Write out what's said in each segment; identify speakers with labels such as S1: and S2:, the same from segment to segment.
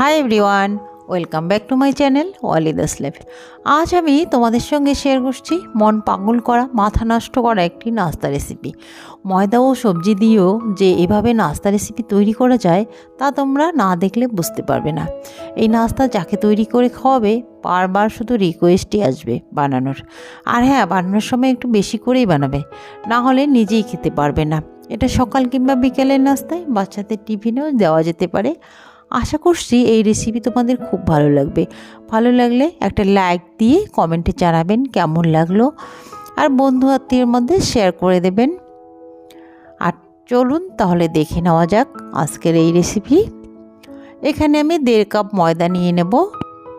S1: Hi everyone, welcome back to my channel ওয়ালিদাস life আজ আমি তোমাদের সঙ্গে শেয়ার করছি মন পাগল করা, মাথা নষ্ট করা একটি নাস্তা রেসিপি ময়দা ও সবজি দিয়েও যে এভাবে নাস্তা রেসিপি তৈরি করা যায়, তা তোমরা না দেখলে বুঝতে পারবে না। এই নাস্তা যাকে তৈরি করে খাওয়াবে, বারবার শুধু রিকোয়েস্টই আসবে বানানোর। আর হ্যাঁ বানানোর সময় একটু বেশি করেই বানাবে। না হলে নিজেই খেতে পারবে না। এটা সকাল কিংবা বিকেলের নাস্তায় বাচ্চাদের টিফিনেও দেওয়া যেতে পারে। আশা করছি এই রেসিপি তোমাদের খুব ভালো লাগবে। ভালো লাগলে একটা লাইক দিয়ে কমেন্টে জানাবেন কেমন লাগল। আর বন্ধু আত্মীয়ের মধ্যে শেয়ার করে দেবেন। আর চলুন তাহলে দেখে নেওয়া যাক আজকের এই রেসিপি এখানে আমি দেড় কাপ ময়দা নিয়ে নেব।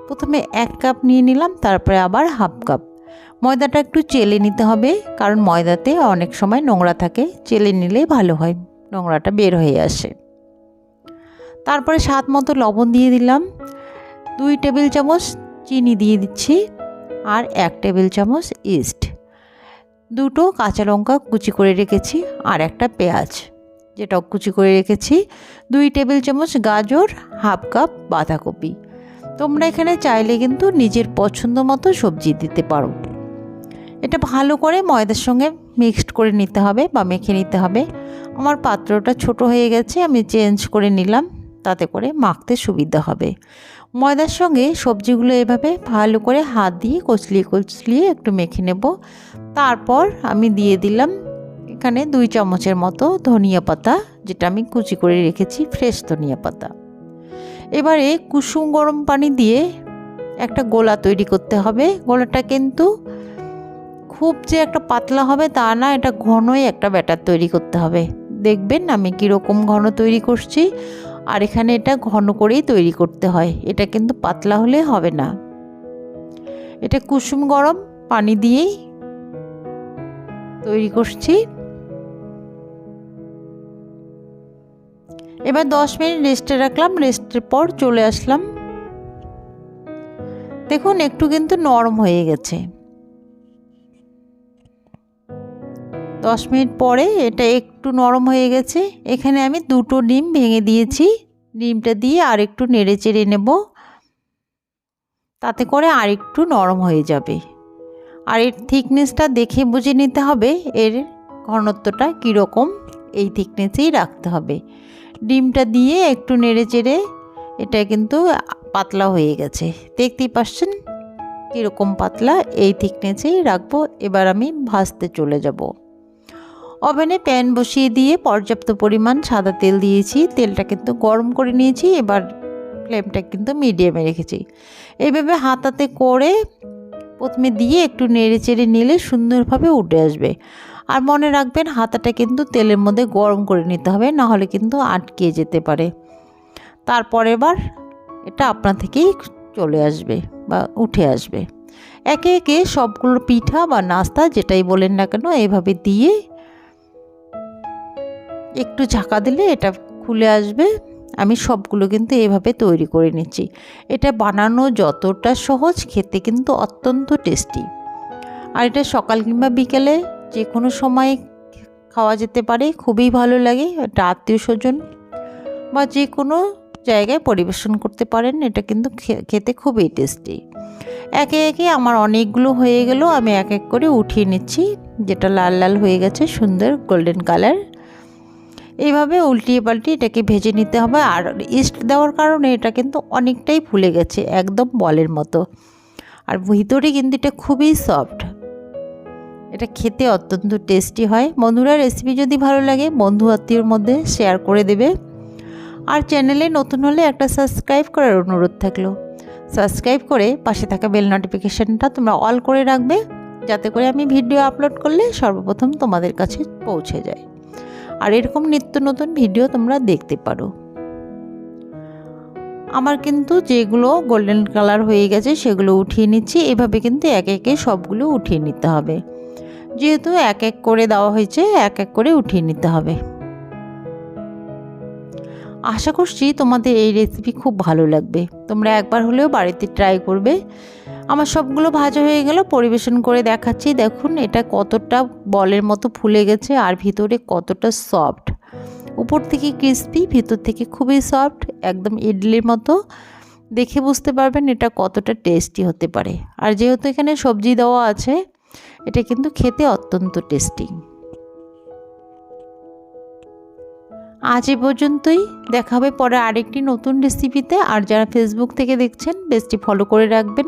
S1: প্রথমে এক কাপ নিয়ে নিলাম, তারপরে আবার হাফ কাপ ময়দাটা একটু চেলে নিতে হবে, কারণ ময়দাতে অনেক সময় নোংরা থাকে। চেলে নিলেই ভালো হয়, নোংরাটা বের হয়ে আসে। তারপরে স্বাদ মতো লবণ দিয়ে দিলাম। দুই টেবিল চামচ চিনি দিয়ে দিচ্ছি আর এক টেবিল চামচ ইস্ট। দুটো কাঁচা লঙ্কা কুচি করে রেখেছি আর একটা পেঁয়াজ। যেটাও কুচি করে রেখেছি। দুই টেবিল চামচ গাজর, হাফ কাপ বাঁধাকপি। তোমরা এখানে চাইলে কিন্তু নিজের পছন্দ মতো সবজি দিতে পারো। এটা ভালো করে ময়দার সঙ্গে মিক্সড করে নিতে হবে বা মেখে নিতে হবে। আমার পাত্রটা ছোট হয়ে গেছে, আমি চেঞ্জ করে নিলাম। তাতে করে মাখতে সুবিধা হবে। ময়দার সঙ্গে সবজিগুলো এভাবে ভালো করে হাত দিয়ে কচলিয়ে কচলিয়ে একটু মেখে নেব। তারপর আমি দিয়ে দিলাম এখানে দুই চামচের মতো ধনিয়া পাতা, যেটা আমি কুচি করে রেখেছি ফ্রেশ ধনিয়া পাতা। এবারে কুসুম গরম পানি দিয়ে একটা গোলা তৈরি করতে হবে। গোলাটা কিন্তু খুব যে একটা পাতলা হবে তা না, এটা ঘনই একটা ব্যাটার তৈরি করতে হবে। দেখবেন আমি কীরকম ঘন তৈরি করছি। আর এখানে এটা ঘন করেই তৈরি করতে হয়। এটা কিন্তু পাতলা হলে হবে না। এটা কুসুম গরম পানি দিয়েই তৈরি করছি। এবার দশ মিনিট রেস্টে রাখলাম। রেস্টের পর চলে আসলাম। দেখুন, একটু কিন্তু নরম হয়ে গেছে। দশ মিনিট পরে এটা একটু নরম হয়ে গেছে। এখানে আমি দুটো ডিম ভেঙে দিয়েছি। ডিমটা দিয়ে আর একটু নেড়ে চেড়ে নেব। তাতে করে আর একটু নরম হয়ে যাবে। আর এর থিকনেসটা দেখে বুঝে নিতে হবে, এর ঘনত্বটা কীরকম, এই থিকনেসেই রাখতে হবে। ডিমটা দিয়ে একটু নেড়ে চেড়ে, এটা কিন্তু পাতলা হয়ে গেছে। দেখতেই পাচ্ছেন কীরকম পাতলা, এই থিকনেসেই রাখব। এবার আমি ভাজতে চলে যাব। ওভেনে প্যান বসিয়ে দিয়ে পর্যাপ্ত পরিমাণ সাদা তেল দিয়েছি। তেলটা কিন্তু গরম করে নিয়েছি, এবার ফ্লেমটা কিন্তু মিডিয়ামে রেখেছি। এইভাবে হাতাতে করে প্রথমে দিয়ে একটু নেড়ে চেড়ে নিলে সুন্দরভাবে উঠে আসবে। আর মনে রাখবেন, হাতাটা কিন্তু তেলের মধ্যে গরম করে নিতে হবে না হলে কিন্তু আটকে যেতে পারে। তারপর এবার এটা আপনা থেকেই চলে আসবে বা উঠে আসবে। একে একে সবগুলো পিঠা বা নাস্তা যেটাই বলেন না কেন, এভাবে দিয়ে একটু ঝাঁকা দিলে এটা খুলে আসবে। আমি সবগুলো কিন্তু এভাবে তৈরি করে নিচ্ছি। এটা বানানো যতটা সহজ, খেতে কিন্তু অত্যন্ত টেস্টি। আর এটা সকাল কিংবা বিকেলে যে কোনো সময় খাওয়া যেতে পারে, খুবই ভালো লাগে। এটা আত্মীয় স্বজন বা যে কোনো জায়গায় পরিবেশন করতে পারেন, এটা কিন্তু খেতে খুবই টেস্টি। একে একে আমার অনেকগুলো হয়ে গেল, আমি এক এক করে উঠিয়ে নিচ্ছি। যেটা লাল লাল হয়ে গেছে, সুন্দর গোল্ডেন কালার। এইভাবে উল্টিয়ে পাল্টিয়ে এটাকে ভেজে নিতে হবে আর ইস্ট দেওয়ার কারণে এটা কিন্তু অনেকটাই ফুলে গেছে একদম বলের মতো। আর ভিতরে কিন্তু এটা খুবই সফট। এটা খেতে অত্যন্ত টেস্টি হয়। বন্ধুরা রেসিপি যদি ভালো লাগে, বন্ধু আত্মীয়র মধ্যে শেয়ার করে দেবে। আর চ্যানেলে নতুন হলে একটা সাবস্ক্রাইব করার অনুরোধ থাকল। সাবস্ক্রাইব করে পাশে থাকা বেল নোটিফিকেশানটা তোমরা অল করে রাখবে। যাতে করে আমি ভিডিও আপলোড করলে সর্বপ্রথম তোমাদের কাছে পৌঁছে যায়। আর এরকম নিত্য নতুন ভিডিও তোমরা দেখতে পারো। আমার কিন্তু যেগুলো গোল্ডেন কালার হয়ে গেছে সেগুলো উঠিয়ে নিচ্ছি। এভাবে কিন্তু এক একে সবগুলো উঠিয়ে নিতে হবে। যেহেতু এক এক করে দেওয়া হয়েছে, এক এক করে উঠিয়ে নিতে হবে। আশা করছি তোমাদের এই রেসিপি খুব ভালো লাগবে। তোমরা একবার হলেও বাড়িতে ট্রাই করবে। আমার সবগুলো ভাজা হয়ে গেল, পরিবেশন করে দেখাচ্ছি। দেখুন, এটা কতটা বলের মতো ফুলে গেছে আর ভিতরে কতটা সফট। উপর থেকে ক্রিস্পি ভিতর থেকে খুবই সফট, একদম ইডলির মতো। দেখে বুঝতে পারবেন এটা কতটা টেস্টি হতে পারে। আর যেহেতু এখানে সবজি দেওয়া আছে, এটা কিন্তু খেতে অত্যন্ত টেস্টি আজ এ পর্যন্তই। দেখা হবে পরে আরেকটি নতুন রেসিপিতে আর যারা ফেসবুক থেকে দেখছেন বেশটি ফলো করে রাখবেন।